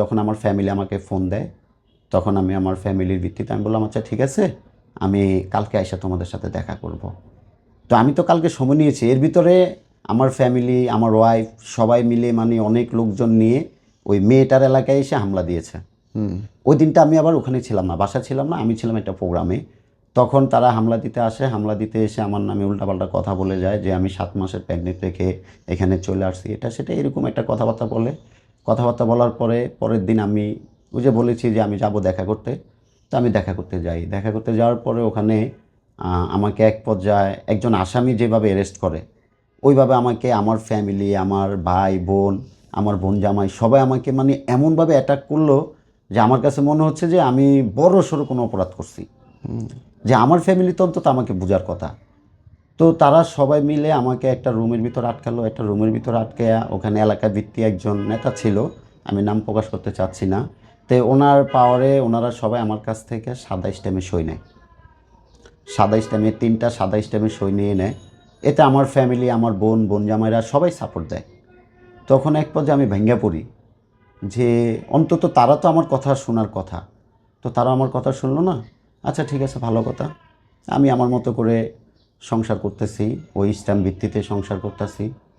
যখন আমার ফ্যামিলি আমাকে ফোন দেয় তখন আমি আমার ফ্যামিলির ভিত্তিতে আমি বললাম আচ্ছা ঠিক আছে আমি কালকে এসে তোমাদের সাথে দেখা করব। তো আমি তো কালকে সময় নিয়েছি। এর ভিতরে আমার ফ্যামিলি আমার ওয়াইফ সবাই মিলে মানে অনেক লোকজন নিয়ে ওই মেয়েটার এলাকায় এসে হামলা দিয়েছে। ওই দিনটা আমি আবার ওখানে ছিলাম না বাসা ছিলাম না আমি ছিলাম একটা প্রোগ্রামে তখন তারা হামলা দিতে আসে হামলা দিতে এসে আমার নামে উল্টাপাল্টা কথা বলে যায় যে আমি সাত মাসের প্রেগনেন্ট রেখে এখানে চলে আসছি। এটা সেটা এরকম একটা কথাবার্তা বলে। কথাবার্তা বলার পরে পরের দিন আমি ওই যে বলেছি যে আমি যাব দেখা করতে। তো আমি দেখা করতে যাই। দেখা করতে যাওয়ার পরে ওখানে আমাকে এক পর্যায়ে একজন আসামি যেভাবে অ্যারেস্ট করে ওইভাবে আমাকে আমার ফ্যামিলি আমার ভাই বোন আমার বোন জামাই সবাই আমাকে মানে এমনভাবে অ্যাটাক করল যে আমার কাছে মনে হচ্ছে যে আমি বড় সড়ো কোনো অপরাধ করছি। যে আমার ফ্যামিলি তো অন্তত আমাকে বোঝার কথা। তো তারা সবাই মিলে আমাকে একটা রুমের ভিতর আটকালো, একটা রুমের ভিতর আটকে ওখানে এলাকা ভিত্তিক একজন নেতা ছিল, আমি নাম প্রকাশ করতে চাচ্ছি না। তো ওনার পাওয়ারে ওনারা সবাই আমার কাছ থেকে সাদা স্ট্যাম্পে সই নেয়। সাদা স্ট্যাম্পে তিনটা সাদা স্ট্যাম্পে সই নিয়ে নেয়। এতে আমার ফ্যামিলি আমার বোন বোন জামাইরা সবাই সাপোর্ট দেয়। তখন এক পর্যায়ে আমি ভেঙ্গে পড়ি যে অন্তত তারা তো আমার কথা শোনার কথা। তো তারা আমার কথা শুনলো না আচ্ছা ঠিক আছে, ভালো কথা। আমি আমার মতো করে সংসার করতেছি ওই স্ট্যাম্প ভিত্তিতে সংসার করতেছি।